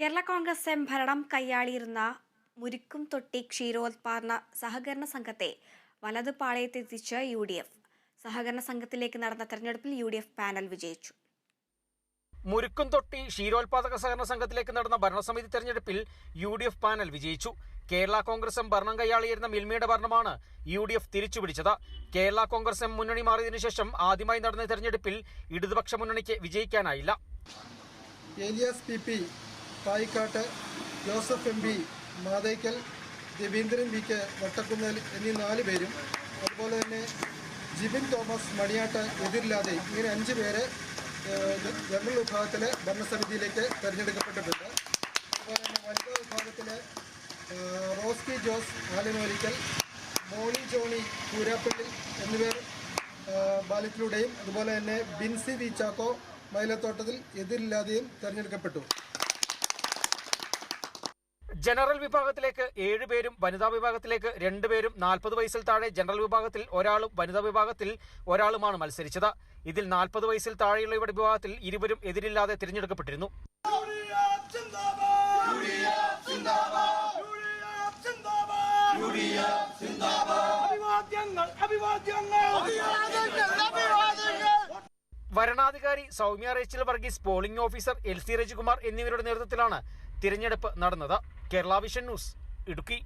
Kerala Congress M ഭരണം കൈയാളിയിരുന്ന മുരിക്കും തൊട്ടി ക്ഷീരോത്പാദന സഹകരണ സംഘത്തെ വലതു പാളയത്തെത്തിച്ച് യു ഡി എഫ്. സഹകരണ സംഘത്തിലേക്ക് നടന്ന തെരഞ്ഞെടുപ്പിൽ യു ഡി എഫ് പാനൽ വിജയിച്ചു. മുരുക്കും തൊട്ടി ക്ഷീരോത്പാദക സഹകരണ സംഘത്തിലേക്ക് നടന്ന ഭരണസമിതി തെരഞ്ഞെടുപ്പിൽ യു ഡി എഫ് പാനൽ വിജയിച്ചു. കേരള കോൺഗ്രസ് എം ഭരണം കൈയാളിയിരുന്ന മിൽമയുടെ ഭരണമാണ് യു ഡി എഫ് തിരിച്ചുപിടിച്ചത്. കേരള കോൺഗ്രസ് എം മുന്നണി മാറിയതിനു ശേഷം ആദ്യമായി നടന്ന തെരഞ്ഞെടുപ്പിൽ ഇടതുപക്ഷ മുന്നണിക്ക് വിജയിക്കാനായില്ല. Payikkattu Joseph M P Mathaikkal Raveendran V K Vattakkunnel എന്നീ നാല് പേരും അതുപോലെ തന്നെ ജിബിൻ തോമസ് മണിയാട്ട് എതിരില്ലാതെ ഇങ്ങനെ അഞ്ച് പേര് ജനറൽ വിഭാഗത്തിലെ ഭരണസമിതിയിലേക്ക് തിരഞ്ഞെടുക്കപ്പെട്ടിട്ടുണ്ട്. അതുപോലെ തന്നെ വനിതാ വിഭാഗത്തിൽ റോസ്കി ജോസ് ആലനോലിക്കൽ മോളി ജോണി കൂരാപ്പള്ളി എന്നിവർ ബാലറ്റിലൂടെയും അതുപോലെ തന്നെ ബിൻസി വി ചാക്കോ മൈലത്തോട്ടത്തിൽ എതിരില്ലാതെയും തെരഞ്ഞെടുക്കപ്പെട്ടു. ജനറൽ വിഭാഗത്തിലേക്ക് ഏഴ് പേരും വനിതാ വിഭാഗത്തിലേക്ക് രണ്ടുപേരും നാൽപ്പത് വയസ്സിൽ താഴെ ജനറൽ വിഭാഗത്തിൽ ഒരാളും വനിതാ വിഭാഗത്തിൽ ഒരാളുമാണ് മത്സരിച്ചത്. ഇതിൽ നാൽപ്പത് വയസ്സിൽ താഴെയുള്ള താഴെയുള്ളവരുടെ വിഭാഗത്തിൽ ഇരുവരും എതിരില്ലാതെ തിരഞ്ഞെടുക്കപ്പെട്ടിരുന്നു. വരണാധികാരി Soumya Rachel Varghese polling officer L C Rajikumar എന്നിവരുടെ നേതൃത്വത്തിലാണ് തിരഞ്ഞെടുപ്പ് നടന്നത് കേരള വിഷൻ ന്യൂസ് ഇടുക്കി.